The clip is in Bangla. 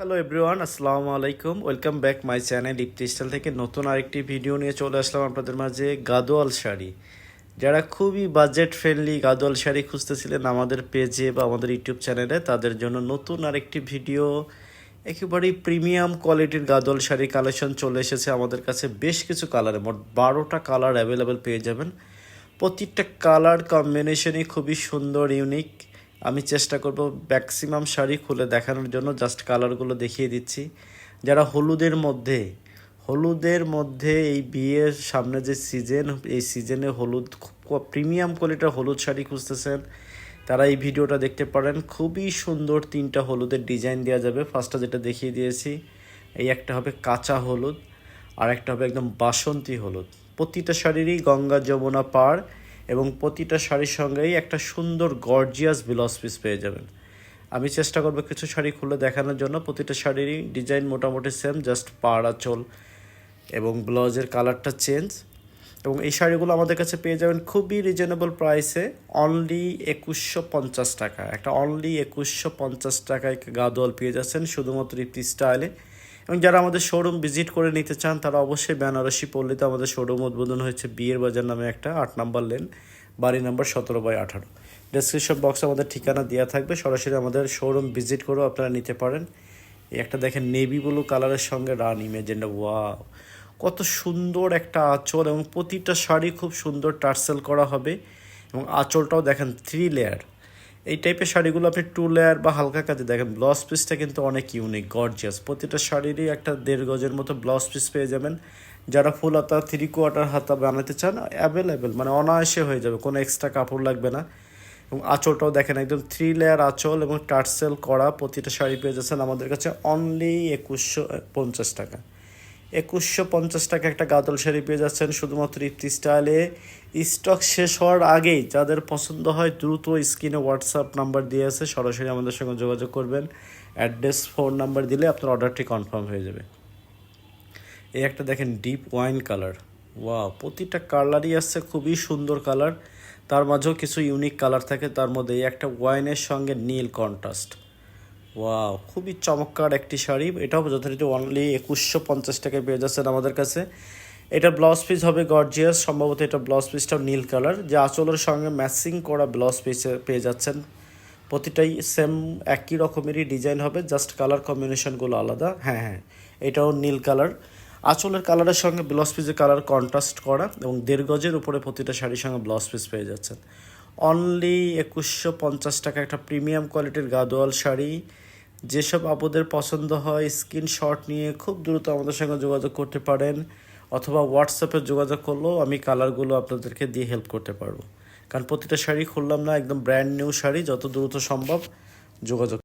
হ্যালো এভরিওয়ান আসসালামু আলাইকুম welcome back my channel Ifti style থেকে নতুন আরেকটি ভিডিও নিয়ে চলে আসলাম আপনাদের মাঝে গাদোয়াল শাড়ি। যারা খুবই বাজেট ফ্রেন্ডলি গাদোয়াল শাড়ি খুঁজতেছিলেন আমাদের পেজে বা আমাদের ইউটিউব চ্যানেলে তাদের জন্য নতুন আরেকটি ভিডিও একেবারেই প্রিমিয়াম কোয়ালিটির গাদোয়াল শাড়ি কালেকশন চলে এসেছে আমাদের কাছে। বেশ কিছু কালারে মোট বারোটা কালার অ্যাভেলেবেল পেয়ে যাবেন। প্রত্যেকটা কালার কম্বিনেশনই খুবই সুন্দর ইউনিক আমি চেষ্টা করব ম্যাক্সিমাম শাড়ি খুলে দেখানোর জন্য জাস্ট কালারগুলো দেখিয়ে দিচ্ছি। যারা হলুদের মধ্যে হলুদের মধ্যে এই বিয়ের সামনে যে সিজন এই সিজনে হলুদ, খুব প্রিমিয়াম কোয়ালিটির হলুদ শাড়ি খুঁজতেছেন, তারা এই ভিডিওটা দেখতে পারেন। খুবই সুন্দর তিনটা হলুদের ডিজাইন দেওয়া যাবে। ফার্স্টটা যেটা দেখিয়ে দিয়েছি, এই একটা হবে কাঁচা হলুদ, আর একটা হবে একদম বাসন্তী হলুদ। প্রতিটা শাড়িরই গঙ্গা যমুনা পাড় এবং প্রতিটা শাড়ির সঙ্গেই একটা সুন্দর গর্জিয়াস ব্লাউজ পিস পেয়ে যাবেন। আমি চেষ্টা করব কিছু শাড়ি খুলে দেখানোর জন্য। প্রতিটা শাড়িরই ডিজাইন মোটামুটি সেম জাস্ট পাড়া চোল এবং ব্লাউজের কালারটা চেঞ্জ এবং এই শাড়িগুলো আমাদের কাছে পেয়ে যাবেন খুবই রিজনেবল প্রাইসে অনলি একুশশো পঞ্চাশ টাকা। একটা অনলি একুশশো পঞ্চাশ টাকায় গাদোয়াল পেয়ে যাচ্ছেন, শুধুমাত্র ইপ্তি স্টাইলে এবং যারা আমাদের শোরুম ভিজিট করে নিতে চান, তারা অবশ্যই বেনারসি পল্লীতে আমাদের শোরুম উদ্বোধন হয়েছে বিয়ের বাজার নামে একটা আট নাম্বার লেন, বাড়ি নাম্বার সতেরো বাই আঠারো। ডেসক্রিপশন বক্সে আমাদের ঠিকানা দেওয়া থাকবে। সরাসরি আমাদের শোরুম ভিজিট করেও আপনারা নিতে পারেন। একটা দেখেন নেভি ব্লু কালারের সঙ্গে রান ইমেজেন্ডা ওয়াও কত সুন্দর একটা আঁচল এবং প্রতিটা শাড়ি খুব সুন্দর টার্সেল করা হবে এবং আঁচলটাও দেখেন থ্রি লেয়ার এই টাইপের শাড়িগুলো আপনি টু লেয়ার বা হালকা কাজে দেখেন ব্লাউজ পিসটা কিন্তু অনেক ইউনিক গর্জিয়াস প্রতিটা শাড়িরই একটা দেড় গজের মতো ব্লাউজ পিস পেয়ে যাবেন। যারা ফুল হাতা থ্রি কোয়ার্টার হাতা বানাতে চান অ্যাভেলেবেল মানে অনায়াসে হয়ে যাবে, কোনো এক্সট্রা কাপড় লাগবে না। এবং আঁচলটাও দেখেন, একদম থ্রি লেয়ার আঁচল এবং টার্সেল করা প্রতিটা শাড়ি পেয়ে যাচ্ছেন আমাদের কাছে অনলি একুশশো পঞ্চাশ টাকা। একুশশো পঞ্চাশ টাকা একটা গাদল শাড়ি পেয়ে যাচ্ছেন শুধুমাত্র ইফতি স্টাইলে। স্টক শেষ হওয়ার আগেই যাদের পছন্দ হয় দ্রুত স্ক্রিনে হোয়াটসঅ্যাপ নাম্বার দিয়ে আছে, সরাসরি আমাদের সঙ্গে যোগাযোগ করবেন। অ্যাড্রেস, ফোন নাম্বার দিলে আপনার অর্ডারটি কনফার্ম হয়ে যাবে। এই একটা দেখেন ডিপ ওয়াইন কালার। ওয়া প্রতিটা কালারই আসছে খুবই সুন্দর কালার। তার মাঝেও কিছু ইউনিক কালার থাকে, তার মধ্যে এই একটা ওয়াইনের সঙ্গে নীল কন্ট্রাস্ট। ওয়াও খুবই চমৎকার একটি শাড়ি। এটাও যথারীতি অনলি একুশশো পঞ্চাশ টাকায় পেয়ে যাচ্ছেন আমাদের কাছে। এটা ব্লাউজ পিস হবে গর্জিয়াস সম্ভবত এটা ব্লাউজ পিসটাও নীল কালার যে আঁচলের সঙ্গে ম্যাচিং করা ব্লাউজ পিস পেয়ে যাচ্ছেন। প্রতিটাই সেম একই রকমেরই ডিজাইন হবে জাস্ট কালার কম্বিনেশনগুলো আলাদা। হ্যাঁ হ্যাঁ এটাও নীল কালার আঁচলের কালারের সঙ্গে ব্লাউজ পিসের কালার কন্ট্রাস্ট করা এবং দেড় গজের উপরে প্রতিটা শাড়ির সঙ্গে ব্লাউজ পিস পেয়ে যাচ্ছেন। অনলি একুশশো পঞ্চাশ টাকা একটা প্রিমিয়াম কোয়ালিটির গাদোয়াল শাড়ি। যেসব আপুদের পছন্দ হয় স্ক্রিনশট নিয়ে খুব দ্রুত আমাদের সঙ্গে যোগাযোগ করতে পারেন, অথবা হোয়াটসঅ্যাপে যোগাযোগ করলেও আমি কালারগুলো আপনাদেরকে দিয়ে হেল্প করতে পারব। কারণ প্রতিটা শাড়ি খুললাম না, একদম ব্র্যান্ড নিউ শাড়ি, যত দ্রুত সম্ভব যোগাযোগ